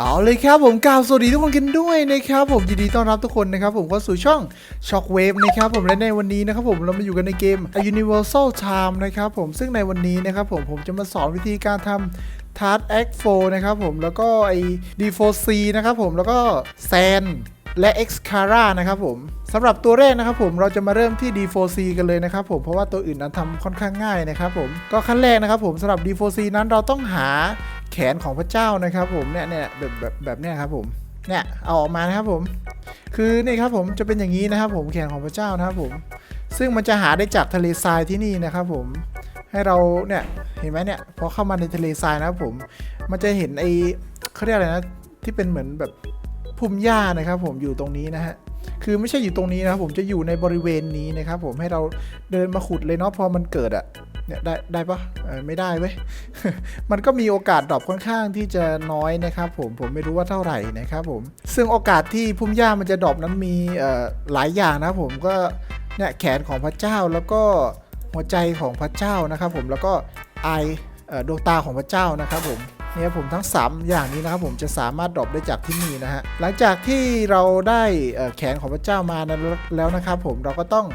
เอาเลยครับผมกล่าวสวัสดีทุกคนกันด้วยนะครับผมยินดีต้อนรับทุกคนนะครับผมเข้าสู่ช่อง Shockwave นะครับผมและในวันนี้นะครับผมเรามาอยู่กันในเกม Universal Time นะครับผมซึ่งในวันนี้นะครับผมผมจะมาสอนวิธีการทำ Task Act 4นะครับผมแล้วก็ไอ้ D4C นะครับผมแล้วก็ Sand และ Xcara นะครับผมสำหรับตัวแรกนะครับผมเราจะมาเริ่มที่ D4C กันเลยนะครับผมเพราะว่าตัวอื่นนั้นทำค่อนข้างง่ายนะครับผมก็ขั้นแรกนะครับผมสำหรับ D4C นั้นเราต้องหา ขนของพระเจ้านะครับผมเนี่ยเนี่ยแบบแบบแบบเนี้ยครับผมเนี่ยเอาออกมานะครับผม คือนี่ครับผมจะเป็นอย่างนี้นะครับ ผมแขนของพระเจ้านะครับผม ซึ่งมันจะหาได้จากทะเลทรายที่นี่นะครับผมให้เราเนี่ยเห็นไหมเนี่ยพอเข้ามาในทะเลทรายนะครับผม มันจะเห็นไอ้เขาเรียกอะไรนะที่เป็นเหมือนแบบพุ่มหญ้านะครับผมอยู่ตรงนี้นะฮะคือไม่ใช่อยู่ตรงนี้นะครับผมจะอยู่ในบริเวณนี้นะครับผมให้เราเดินมาขุดเลยเนาะพอมันเกิดอะ เนี่ยได้ได้ปะไม่ได้เว้ย มันก็มีโอกาสดรอปค่อนข้างที่จะน้อยนะครับผม ผมไม่รู้ว่าเท่าไหร่นะครับผม ซึ่งโอกาสที่พุ่มหญ้ามันจะดรอปนั้นมีหลายอย่างนะผมก็เนี่ยแขนของพระเจ้าแล้วก็หัวใจของพระเจ้านะครับผมแล้วก็ไอดวงตาของพระเจ้านะครับผมเนี่ยผมทั้ง 3 อย่างนี้นะครับผมจะสามารถดรอปได้จากที่นี่นะฮะหลังจากที่เราได้แขนของพระเจ้ามาแล้วนะครับผมเราก็ต้อง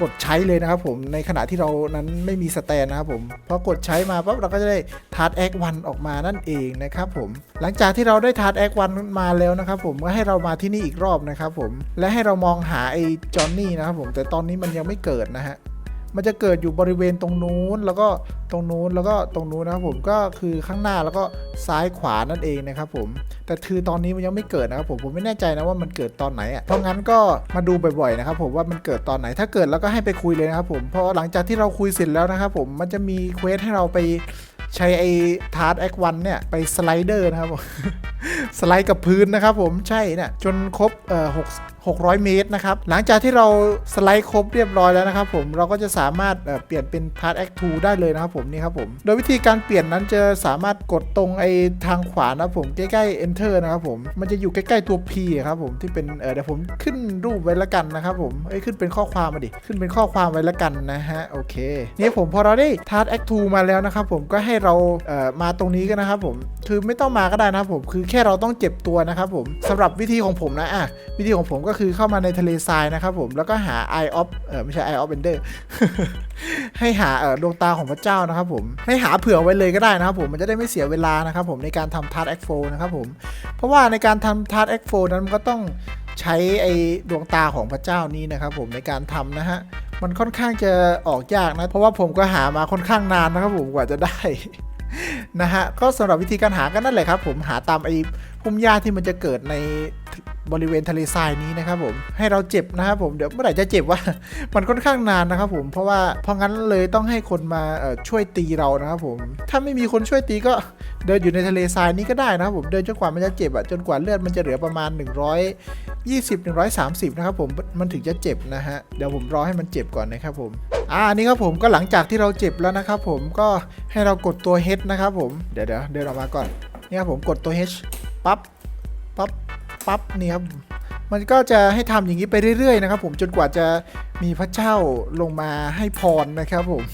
กดใช้เลยนะครับผมในขณะที่เรานั้นไม่มีสแตนนะครับผมพอกดใช้มาปั๊บเราก็จะได้ทาร์ตแอควันออกมานั่นเองนะครับผมหลังจากที่เราได้ทาร์ตแอควันมาแล้วนะครับผมก็ให้เรามาที่นี่อีกรอบนะครับผมและให้เรามองหาไอ้จอห์นนี่นะครับผมแต่ตอนนี้มันยังไม่เกิดนะฮะ มันจะเกิดอยู่บริเวณตรงนู้นแล้วก็ตรงนู้นแล้วก็ตรงนู้นนะครับผมก็คือข้างหน้าแล้วก็ซ้ายขวานั่นเองนะครับผมแต่คือตอนนี้มันยังไม่เกิดนะครับผมผมไม่แน่ใจนะว่ามันเกิดตอนไหนอะเพราะงั้นก็มาดูบ่อยๆนะครับผมว่ามันเกิดตอนไหนถ้าเกิดแล้วก็ให้ไปคุยเลยนะครับผมเพราะหลังจากที่เราคุยเสร็จแล้วนะครับผมมันจะมีเควสให้เราไปใช้ไอ้ทาร์ตแอควันเนี่ยไปสไลเดอร์นะครับผม สไลด์กับพื้นนะครับผมใช่เนี่ยจนครบเอ่อหก600เมตรนะครับหลังจากที่เราสไลด์ครบเรียบร้อยแล้วนะครับผมเราก็จะสามารถเเปลี่ยนเป็น Part Act 2ได้เลยนะครับผมนี่ครับผมโดยวิธีการเปลี่ยนนั้นจะสามารถกดตรงไอ้ทางขวานะครับผมใกล้ๆ Enter นะครับผมมันจะอยู่ใกล้ๆตัว P ครับผมที่เป็นเเดี๋ยวผมขึ้นรูปไว้ละกันนะครับผมเอ้ยขึ้นเป็นข้อความมาดิขึ้นเป็นข้อความไว้ละกันนะฮะโอเคนี่ผมพอเราได้ Task Act 2มาแล้วนะครับผมก็ให้เราเมาตรงนี้กันนะครับผมคือไม่ต้องมาก็ได้นะครับผมคือแค่เราต้องเจ็บตัวนะครับผมสำหรับวิธีของผมนะอะวิธีของผมก็คือเข้ามาในทะเลทรายนะครับผมแล้วก็หา Eye of เออไม่ใช่ Eye of Ender ให้หาเออดวงตาของพระเจ้านะครับผมให้หาเผื่อไว้เลยก็ได้นะครับผมมันจะได้ไม่เสียเวลานะครับผมในการทำ Task Act 4นะครับผมเพราะว่าในการทำ Task Act 4นั้นมันก็ต้องใช้ไอ้ดวงตาของพระเจ้านี้นะครับผมในการทำนะฮะมันค่อนข้างจะออกยากนะ เพราะว่าผมก็หามาค่อนข้างนานนะครับผมกว่าจะได้ นะฮะก็สำหรับวิธีการหาก็นั่นแหละครับ ผมหาตามไอ้พุ่มหญ้าที่มันจะเกิดใน บริเวณทะเลทรายนี้นะครับผมให้เราเจ็บนะครับผมเดี๋ยวเมื่อไหร่จะเจ็บวะมันค่อนข้างนานนะครับผมเพราะว่าเพราะงั้นเลยต้องให้คนมาช่วยตีเรานะครับผมถ้าไม่มีคนช่วยตีก็เดินอยู่ในทะเลทรายนี้ก็ได้นะครับผมเดินจนกว่ามันจะเจ็บอะจนกว่าเลือดมันจะเหลือประมาณ 120 130 นะครับผมมันถึงจะเจ็บนะฮะเดี๋ยวผมรอให้มันเจ็บก่อนนะครับผมอ่านนี่ครับผมก็หลังจากที่เราเจ็บแล้วนะครับผมก็ให้เรากดตัว H นะครับผมเดี๋ยวเดี๋ยวเดินออกมาก่อนนี่ครับผมกดตัว H ปั๊บปั๊บ ปั๊บนี่ครับมันก็จะให้ทำอย่างนี้ไปเรื่อยๆนะครับ ผมจนกว่าจะมีพระเจ้าลงมาให้พรนะครับผม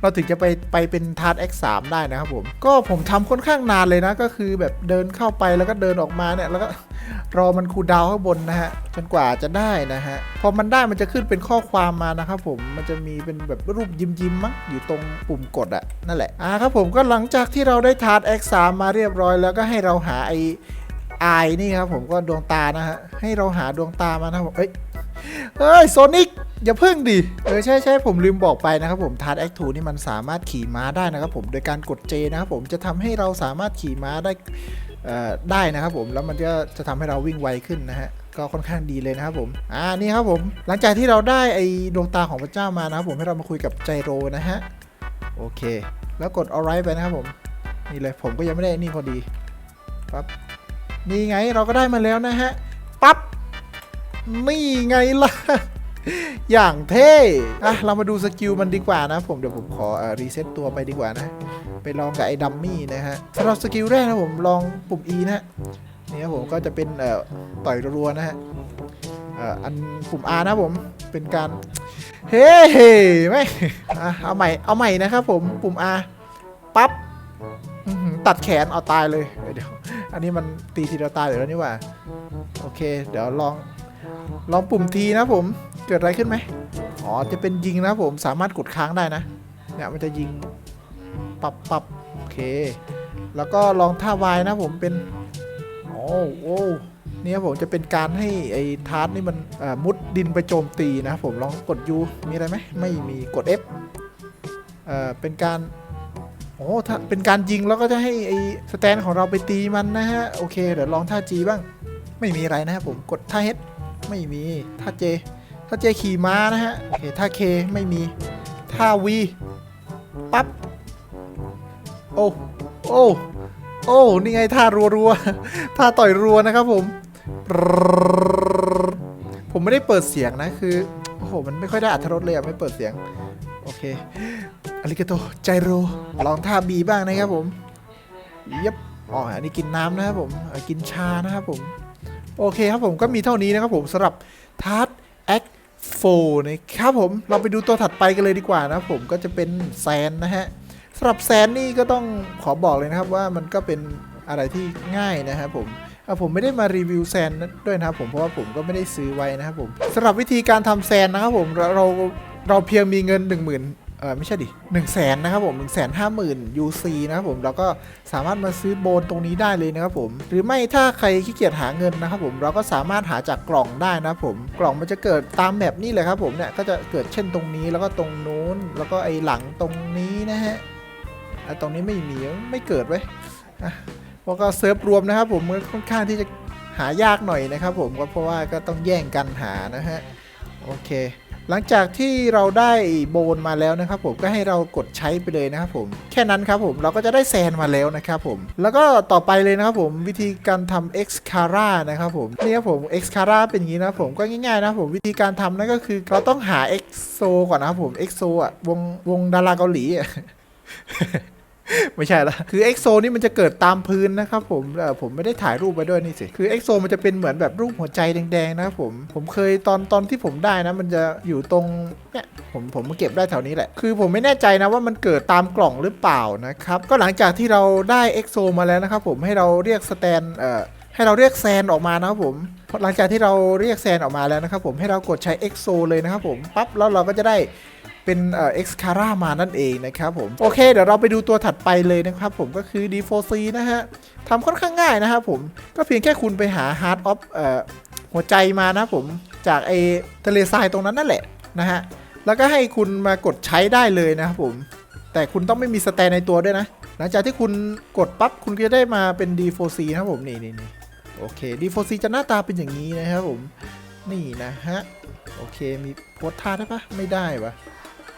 เราถึงจะไปไปเป็นทาร์ต X3 ได้นะครับผม ก็ผมทำค่อนข้างนานเลยนะ ก็คือแบบเดินเข้าไปแล้วก็เดินออกมาเนี่ย แล้วก็รอมันคูดาวข้างบนนะฮะ จนกว่าจะได้นะฮะ พอมันได้มันจะขึ้นเป็นข้อความมานะครับผม มันจะมีเป็นแบบรูปยิ้มยิ้มๆมั้งอยู่ตรงปุ่มกดอะนั่นแหละ อ่าครับผมก็หลังจากที่เราได้ทาร์ต X3 มาเรียบร้อยแล้วก็ให้เราหาไอ ไอนี่ครับผมก็ดวงตานะฮะ ให้เราหาดวงตามานะผมเอ้ยเฮ้ยโซนิกอย่าเพึ่งดิ เออใช่ใช่ผมลืมบอกไปนะครับผมทาร์ Act 2นี่มันสามารถขี่ม้าได้นะครับผมโดยการกด J นะครับผมจะทำให้เราสามารถขี่ม้าได้เอ่อได้นะครับผมแล้วมันก็จะทำให้เราวิ่งไวขึ้นนะฮะก็ค่อนข้างดีเลยนะครับผมอ่านี่ครับผม หลังจากที่เราได้ไอ้ดวงตาของพระเจ้ามานะครับผมให้เรามาคุยกับไจโรนะฮะโอเค แล้วกด alright ไปนะครับผมนี่เลยผมก็ยังไม่ได้นี่พอดีปั๊บ นี่ไงเราก็ได้มาแล้วนะฮะ ปั๊บ นี่ไงล่ะ อย่างเท่ อะ เรามาดูสกิลมันดีกว่านะ ผมเดี๋ยวผมขอรีเซ็ตตัวไปดีกว่านะ ไปลองกับไอ้ดัมมี่นะฮะสำหรับสกิลแรกนะผมลองปุ่ม E นะฮะนี่ครับผมก็จะเป็นเอ่อต่อยรัวๆนะฮะเอ่ออันปุ่ม R นะผมเป็นการ เฮ้ไม่เอาใหม่เอาใหม่นะครับผมปุ่ม R ปั๊บตัดแขนเอาตายเลยเดี๋ยว อันนี้มันตีทีเดียวตายอยู่แล้วนี่หว่า โอเค เดี๋ยวลอง ลองปุ่มทีนะผม เกิดอะไรขึ้นไหมอ๋อ จะเป็นยิงนะผม สามารถกดค้างได้นะ เนี่ยมันจะยิง ปับปับโอเค แล้วก็ลองท่าวายนะผมเป็น โอ้โอ้เนี่ยผมจะเป็นการให้ไอ้ทาร์ตนี่มันมุดดินไปโจมตีนะผมลองกด U มีอะไรไหมไม่มีกด F เอ่อเป็นการ โอ้ถ้าเป็นการยิงแล้วก็จะให้ไอ้สแตนของเราไปตีมันนะฮะ โอเค เดี๋ยวลองท่า G บ้าง ไม่มีอะไรนะครับผมกดท่า H ไม่มีท่า J ท่า J ขี่ม้านะฮะ โอเค ท่า K ไม่มี ท่า V ปั๊บ โอ้ โอ้ โอ้ นี่ไงท่ารัวๆท่าต่อยรัวนะครับผม ผมไม่ได้เปิดเสียงนะคือ อ้โห มันไม่ค่อยได้อัธรสเลยอะไม่เปิดเสียง โอเคอาริกาโตใจโร ลองท่าบีบ้างนะครับผมเย็บอ๋ออันนี้กินน้ำนะครับผมอ่อกินชานะครับผม โอเคครับผมก็มีเท่านี้นะครับผมสำหรับทาร์ตแอคโฟนะครับผม เราไปดูตัวถัดไปกันเลยดีกว่านะครับผมก็จะเป็นแซนนะฮะสำหรับแซนนี่ก็ต้องขอบอกเลยนะครับว่ามันก็เป็นอะไรที่ง่ายนะครับผม ผมไม่ได้มารีวิวแซนด้วยนะครับผมเพราะว่าผมก็ไม่ได้ซื้อไว้นะครับผมสำหรับวิธีการทำแซนนะครับผมเราเราเราเพียงมีเงิน 1 0,000เออไม่ใช่ดิ1 0 0 0 0แสนนะครับผม1 5 0 0 0 0 UC นะครับผมเราก็สามารถมาซื้อโบนตรงนี้ได้เลยนะครับผมหรือไม่ถ้าใครขี้เกียจหาเงินนะครับผมเราก็สามารถหาจากกล่องได้นะครับผมกล่องมันจะเกิดตามแบบนี้เลยครับผมเนี่ยก็จะเกิดเช่นตรงนี้แล้วก็ตรงนู้น แล้วก็ไอหลังตรงนี้นะฮะอะตรงนี้ไม่มีไม่เกิดไว้ เพราะก็เซิร์ฟรวมนะครับ ผมมันค่อนข้างที่จะหายากหน่อยนะครับ ผมก็เพราะว่าก็ต้องแย่งกันหานะฮะโอเค หลังจากที่เราได้โบนมาแล้วนะครับ ผมก็ให้เรากดใช้ไปเลยนะครับ ผมแค่นั้นครับผมเราก็จะได้แซนมาแล้วนะครับ ผม แล้วก็ต่อไปเลยนะครับ ผมวิธีการทำ Xcara นะครับผมนี่ครับผม Xcara เป็นอย่างนี้นะผมก็ง่ายๆนะครับผมวิธีการทำนั่นก็คือ เราต้องหา EXO ก่อนนะครับผม EXO อะวงวงดาราเกาหลีอะ ไม่ใช่ละคือ EXO นี่มันจะเกิดตามพื้นนะครับผมเออผมไม่ได้ถ่ายรูปไว้ด้วยนี่สิ คือ EXO มันจะเป็นเหมือนแบบรูปหัวใจแดงๆนะครับผม ผมเคยตอนตอนที่ผมได้นะ มันจะอยู่ตรงเนี่ยผมผมมาเก็บได้แถวนี้แหละ คือผมไม่แน่ใจนะว่ามันเกิดตามกล่องหรือเปล่านะครับ ก็หลังจากที่เราได้ EXO มาแล้วนะครับผมให้เราเรียกสแตนเอ่อให้เราเรียกแซนออกมานะครับผมหลังจากที่เราเรียกแซนออกมาแล้วนะครับผมให้เรากดใช้ EXO เลยนะครับผมปั๊บแล้วเราก็จะได้ เป็นเอ่อ Xcara มานั่นเองนะครับผม โอเค เดี๋ยวเราไปดูตัวถัดไปเลยนะครับผมก็คือ D4C นะฮะทำค่อนข้างง่ายนะครับผมก็เพียงแค่คุณไปหา Heart of เอ่อหัวใจมานะผมจากไอทะเลทรายตรงนั้นนั่นแหละนะฮะแล้วก็ให้คุณมากดใช้ได้เลยนะครับผม แต่คุณต้องไม่มีสแตนในตัวด้วยนะ หลังจากที่คุณกดปั๊บคุณก็จะได้มาเป็น D4C นะครับผมนี่นี่นี่โอเค D4C จะหน้าตาเป็นอย่างนี้นะครับผม นี่นะฮะ โอเคมีโพสท่าได้ปะไม่ได้ปะ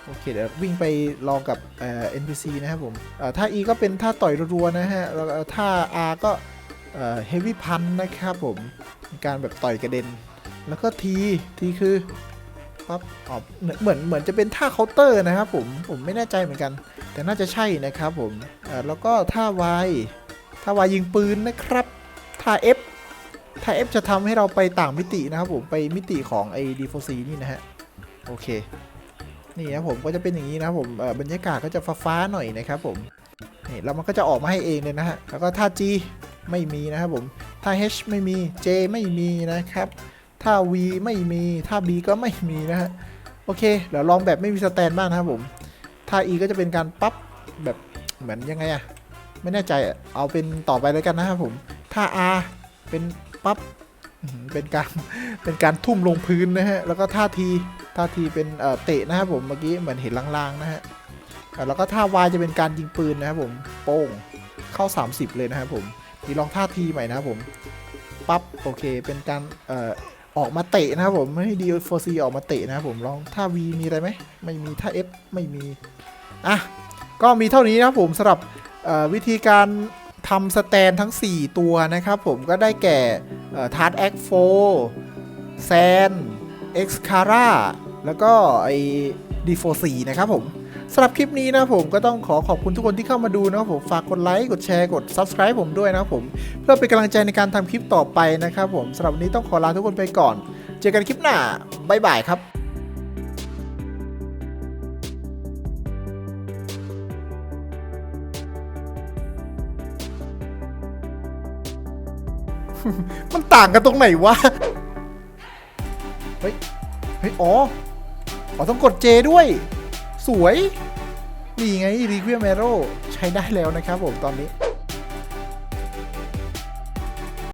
โอเคเดี๋ยววิ่งไปลองกับเอ่อ NPC นะครับผมท่า E ก็เป็นท่าต่อยรัวๆนะฮะแล้วท่า R ก็เอ่อ Heavy Punch นะครับผมการแบบต่อยกระเด็น แล้วก็ T T คือปั๊บอ๋อเหมือนเหมือนเหมือนจะเป็นท่าเคาน์เตอร์นะครับผมผมไม่แน่ใจเหมือนกัน แต่น่าจะใช่นะครับผมแล้วก็ท่า Y ท่า Y ยิงปืนนะครับท่า F ท่า F จะทำให้เราไปต่างมิตินะครับผมไปมิติของไอ้ D4C นี่นะฮะโอเค นี่นะผมก็จะเป็นอย่างนี้นะผมบรรยากาศก็จะฟ้าๆหน่อยนะครับผมนี่แล้วมันก็จะออกมาให้เองเลยนะฮะแล้วก็ท่า G ไม่มีนะครับผมท่า H ไม่มี J ไม่มีนะครับท่า V ไม่มีท่า B ก็ไม่มีนะฮะโอเคเดี๋ยวลองแบบไม่มีสแตนบ้างนะครับผมท่า E ก็จะเป็นการปั๊บแบบเหมือนยังไงอะไม่แน่ใจเอาเป็นต่อไปเลยกันนะครับผมท่า R เป็นปั๊บเป็นการเป็นการทุ่มลงพื้นนะฮะแล้วก็ท่าที ท่าทีเป็นเตะนะครับผมเมื่อกี้เหมือนเห็นลางๆนะฮะแล้วก็ท่าวายจะเป็นการยิงปืนนะครับผมโป้งเข้า 30 เลยนะครับผมนี่ลองท่าทีใหม่นะครับผมปั๊บโอเคเป็นการเอ่อออกมาเตะนะครับผมให้ดีโฟซีออกมาเตะนะครับผมลองท่า V มีอะไรไหมไม่มีท่า F ไม่มีอะก็มีเท่านี้นะครับผมสำหรับวิธีการทำสแตนทั้ง 4 ตัวนะครับผมก็ได้แก่ทาร์ตแอคโฟแซน Xcara แล้วก็ไอ้ D4C นะครับผมสำหรับคลิปนี้นะผมก็ต้องขอขอบคุณทุกคนที่เข้ามาดูนะครับผมฝากกดไลค์กดแชร์กด Subscribe ผมด้วยนะครับผม เพื่อเป็นกำลังใจในการทำคลิปต่อไปนะครับผมสำหรับวันนี้ต้องขอลาทุกคนไปก่อน เจอกันคลิปหน้าบ๊ายบายครับมันต่างกันตรงไหนวะ เฮ้ย เฮ้ย อ๋อ อ๋อต้องกด J ด้วย สวย นี่ไง r e q u i e m a r o ใช้ได้แล้วนะครับผมตอนนี้